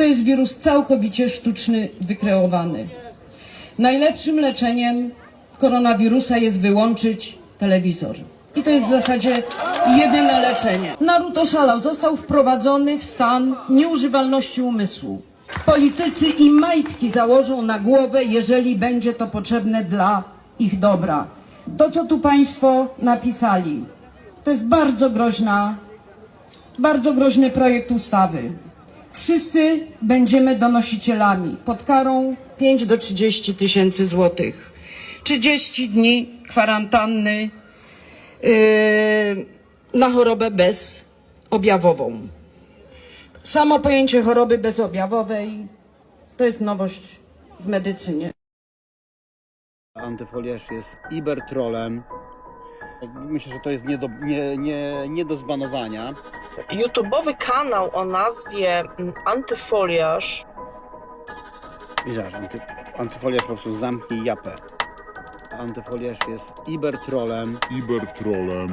To jest wirus całkowicie sztuczny, wykreowany. Najlepszym leczeniem koronawirusa jest wyłączyć telewizor. I to jest w zasadzie jedyne leczenie. Naród oszalał, został wprowadzony w stan nieużywalności umysłu. Politycy i majtki założą na głowę, jeżeli będzie to potrzebne dla ich dobra. To, co tu Państwo napisali, to jest bardzo groźna, bardzo groźny projekt ustawy. Wszyscy będziemy donosicielami pod karą 5 do 30 tysięcy złotych. 30 dni kwarantanny yy, na chorobę bezobjawową. Samo pojęcie choroby bezobjawowej to jest nowość w medycynie. Antyfoliarz jest ibertrolem. Myślę, że to jest nie do, nie, nie, nie do zbanowania. YouTube'owy kanał o nazwie mm, Antyfoliarz zaraz, anty, antyfoliarz po prostu zamknij japę. Antyfoliarz jest ibertrolem. Ibertrolem.